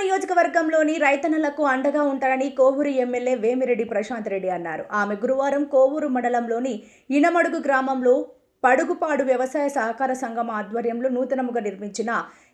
నియోజకవర్గంలోని రైతన్నలకు అండగా ఉంటారని కోవూరు ఎమ్మెల్యే వేమిరెడ్డి ప్రశాంత్ రెడ్డి అన్నారు. ఆమె గురువారం కోవూరు మండలంలోని ఇనమడుగు గ్రామంలో పడుగుపాడు వ్యవసాయ సహకార సంఘం ఆధ్వర్యంలో నూతనముగా నిర్మించిన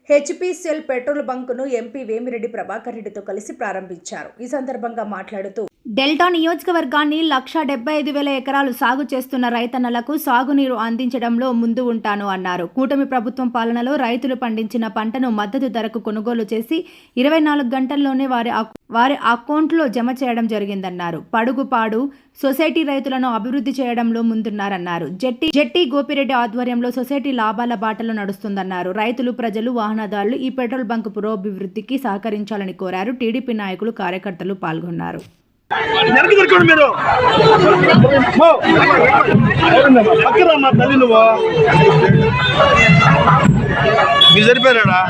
హెచ్పి సెల్ పెట్రోల్ బంకును ఎంపీ వేమిరెడ్డి ప్రభాకర్ రెడ్డితో కలిసి ప్రారంభించారు. ఈ సందర్భంగా మాట్లాడుతూ డెల్టా నియోజకవర్గాన్ని లక్ష డెబ్బై ఐదు వేల ఎకరాలు సాగు చేస్తున్న రైతన్నలకు సాగునీరు అందించడంలో ముందు ఉంటాను అన్నారు. కూటమి ప్రభుత్వం పాలనలో రైతులు పండించిన పంటను మద్దతు ధరకు కొనుగోలు చేసి ఇరవై నాలుగు గంటల్లోనే వారి వారి అకౌంట్లో జమ చేయడం జరిగిందన్నారు. పడుగుపాడు సొసైటీ రైతులను అభివృద్ధి చేయడంలో ముందున్నారన్నారు. జెట్టి జెట్టి గోపిరెడ్డి ఆధ్వర్యంలో సొసైటీ లాభాల బాటలో నడుస్తుందన్నారు. రైతులు ప్రజలు వాహనదారులు ఈ పెట్రోల్ బంక్ పురోభివృద్ధికి సహకరించాలని కోరారు. టీడీపీ నాయకులు కార్యకర్తలు పాల్గొన్నారు. వెనక్కి దొరకండి మీరు. మో. పక్కన మా తల్లి నువ్వు. మీరు సరిపోయారా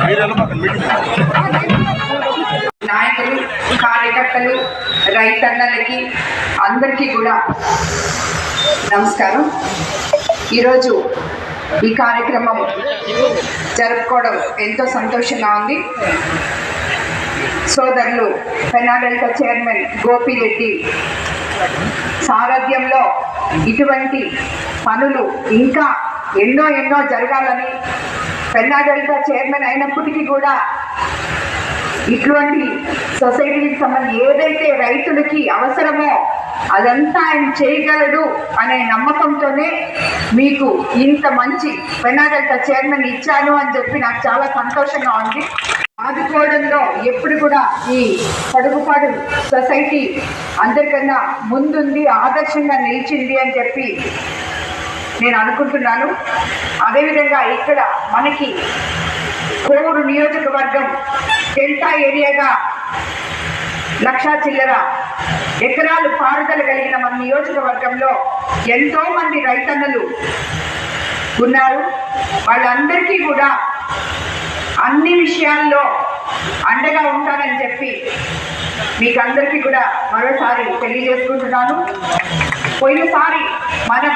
మీరు వెళ్ళమాకండి మీటింగ్ నాయకులు కార్యకర్తలు రైతన్నలకి అందరికీ కూడా నమస్కారం. ఈరోజు ఈ కార్యక్రమం జరుపుకోవడం ఎంతో సంతోషంగా ఉంది. సోదరులు పెనాడల్టా చైర్మన్ గోపిరెడ్డి సారథ్యంలో ఇటువంటి పనులు ఇంకా ఎన్నో ఎన్నో జరగాలని పెన్నాడల్టా చైర్మన్ అయినప్పటికీ కూడా ఇటువంటి సొసైటీకి సంబంధించి ఏదైతే రైతులకి అవసరమో అదంతా ఆయన చేయగలడు అనే నమ్మకంతోనే మీకు ఇంత మంచి పెనాగల్ట చైర్మన్ ఇచ్చాను అని చెప్పి నాకు చాలా సంతోషంగా ఉంది. ఆదుకోవడంలో ఎప్పుడు కూడా ఈ పడుగుపాడు సొసైటీ అందరికన్నా ముందుంది ఆదర్శంగా నిలిచింది అని చెప్పి నేను అనుకుంటున్నాను. అదేవిధంగా ఇక్కడ మనకి కోవూరు నియోజకవర్గం డెల్టా ఏరియాగా లక్షా చిల్లర ఎకరాలు పారుదల కలిగిన మన నియోజకవర్గంలో ఎంతో మంది రైతన్నలు ఉన్నారు. వాళ్ళందరికీ కూడా అన్ని విషయాల్లో అండగా ఉంటానని చెప్పి మీకు అందరికీ కూడా మరోసారి తెలియజేసుకుంటున్నాను. పోయినసారి మనం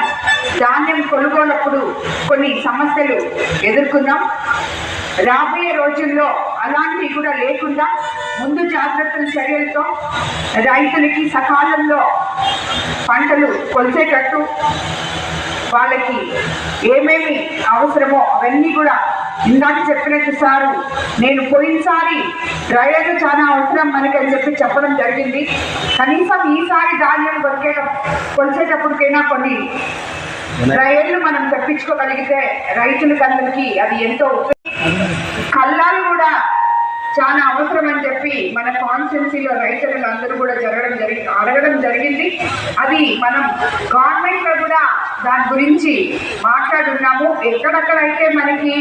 ధాన్యం కొనుగోలప్పుడు కొన్ని సమస్యలు ఎదుర్కొన్నాం. రాబోయే రోజుల్లో అలాంటివి కూడా లేకుండా ముందు జాగ్రత్తల చర్యలతో రైతులకి సకాలంలో పంటలు కొలిసేటట్టు వాళ్ళకి ఏమేమి అవసరమో అవన్నీ కూడా ఇందాక చెప్పినట్టు సారు నేను పోయినసారి డ్రైవర్లు చాలా అవసరం మనకి అని చెప్పి చెప్పడం జరిగింది. కనీసం ఈసారి ధాన్యం కొరికే కొలిసేటప్పటికైనా కొన్ని డ్రైవర్లు మనం తెప్పించుకోగలిగితే రైతులకందరికీ అది ఎంతో ఉపయోగం. కళ్ళాలు కూడా చాలా అవసరం అని చెప్పి మన కాన్స్టిట్యున్సీలో రైతులు అందరూ కూడా జరగడం జరిగి అడగడం జరిగింది. అది మనం గవర్నమెంట్లో కూడా దాని గురించి మాట్లాడున్నాము. ఎక్కడెక్కడైతే మనకి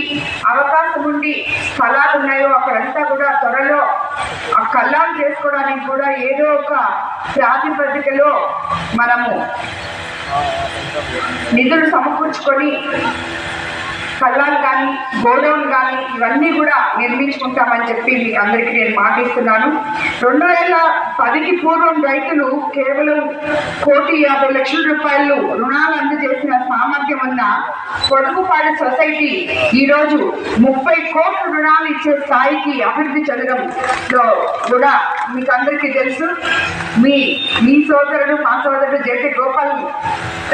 అవకాశం ఉండి స్థలాలు ఉన్నాయో అక్కడంతా కూడా త్వరలో ఆ కళ్ళాలు చేసుకోవడానికి కూడా ఏదో ఒక ప్రాతిపదికలో మనము నిధులు సమకూర్చుకొని కళ్ళాలు కానీ గోడౌన్ కానీ ఇవన్నీ కూడా నిర్మించుకుంటామని చెప్పి మీకు అందరికీ నేను మాటిస్తున్నాను. రెండు వేల పదికి పూర్వం రైతులు కేవలం కోటి యాభై లక్షల రూపాయలు రుణాలు అందజేసిన సామర్థ్యం ఉన్న పొడుగుపాడు సొసైటీ ఈరోజు ముప్పై కోట్ల రుణాలు ఇచ్చే స్థాయికి అభివృద్ధి చెందడంలో కూడా మీకు అందరికీ తెలుసు. మీ మీ సోదరుడు మా సోదరుడు జెట్టి గోపాల్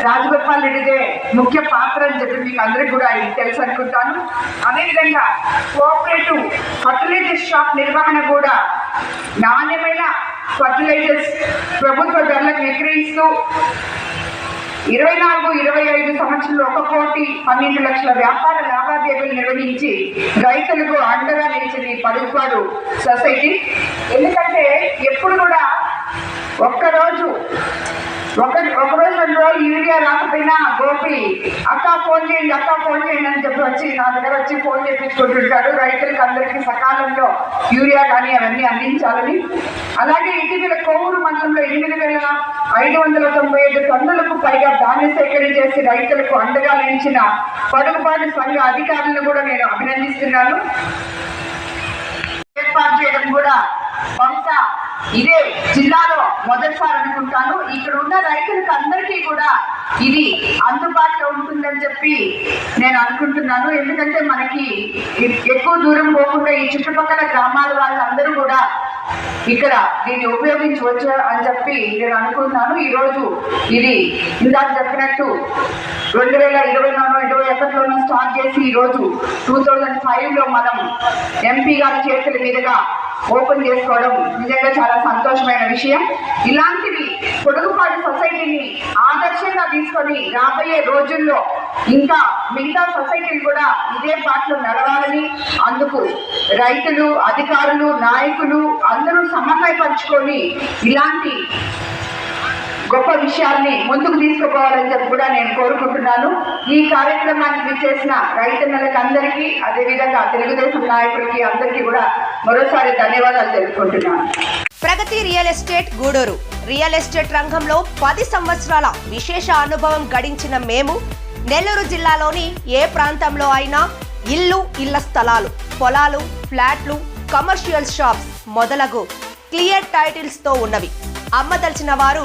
రాజగోపాల్ రెడ్డిదే ముఖ్య పాత్ర అని చెప్పి మీకు అందరికి కూడా తెలుసు. అనుకుంటాను అదేవిధంగా కోఆపరేటివ్ ఫర్టిలైజర్ షాప్ నిర్వహణ కూడా నాణ్యమైన ఫర్టిలైజర్స్ ప్రభుత్వ ధరలకు విక్రయిస్తూ ఇరవై నాలుగు ఇరవై ఐదు సంవత్సరంలో ఒక కోటి పన్నెండు లక్షల వ్యాపార లావాదేవీలు నిర్వహించి రైతులకు అండగా నిలిచింది పడుపాడు సొసైటీ. ఎందుకంటే ఎప్పుడు కూడా ఒక్కరోజు ఒక ఒకరోజు రెండు రోజులు యూరియా రాకపోయినా గోపి అక్క ఫోన్ చేయండి అక్క ఫోన్ చేయండి అని చెప్పి వచ్చి నా దగ్గర వచ్చి ఫోన్ చేయించుకుంటుంటాడు రైతులకు అందరికీ సకాలంలో యూరియా కానీ అవన్నీ అందించాలని. అలాగే ఇటీవల కోవూరు మండలంలో ఎనిమిది వేల ఐదు వందల తొంభై ఐదు టన్నులకు పైగా ధాన్య సేకరణ చేసి రైతులకు అండగా నిలిచిన పడుగుబాటు సంఘ అధికారులను కూడా నేను అభినందిస్తున్నాను. ఏర్పాటు చేయడం కూడా ఇదే జిల్లాలో మొదటిసారి అనుకుంటాను. ఇక్కడ ఉన్న రైతులకు అందరికీ కూడా ఇది అందుబాటులో ఉంటుందని చెప్పి నేను అనుకుంటున్నాను. ఎందుకంటే మనకి ఎక్కువ దూరం పోకుండా ఈ చుట్టుపక్కల గ్రామాల వాళ్ళందరూ కూడా ఇక్కడ దీన్ని ఉపయోగించవచ్చు అని చెప్పి నేను అనుకుంటున్నాను. ఈ రోజు ఇది ఇందాక చెప్పినట్టు రెండు వేల ఇరవైలోనో ఇరవై ఒకటిలోనో స్టార్ట్ చేసి ఈ రోజు టూ థౌజండ్ ఫైవ్లో మనం ఎంపీ గారి చేతుల మీదుగా ఓపెన్ చేసుకోవడం నిజంగా చాలా సంతోషమైన విషయం. ఇలాంటివి పొడుగుపాటి సొసైటీని ఆదర్శంగా తీసుకొని రాబోయే రోజుల్లో ఇంకా మిగతా సొసైటీలు కూడా ఇదే బాటలో నడవాలని అందుకు రైతులు అధికారులు నాయకులు అందరూ సమన్వయపరుచుకొని ఇలాంటి గొప్ప విషయాల్ని ముందుకు తీసుకుపోవాలని చెప్పి కూడా నేను కోరుకుంటున్నాను. ఈ కార్యక్రమాన్ని విచ్చేసిన రైతన్నలకు అందరికీ అదేవిధంగా తెలుగుదేశం నాయకులకి అందరికీ కూడా మరోసారి ధన్యవాదాలు తెలుపుకుంటున్నాను. Pragathi real estate Gudur. Real estate రంగంలో పది సంవత్సరాల విశేష అనుభవం గడించిన మేము నెల్లూరు జిల్లాలోని ఏ ప్రాంతంలో అయినా ఇల్లు ఇళ్ళ స్థలాలు పొలాలు ఫ్లాట్లు కమర్షియల్ షాప్స్ మొదలగు క్లియర్ టైటిల్స్తో ఉన్నవి. అమ్మదలిచిన వారు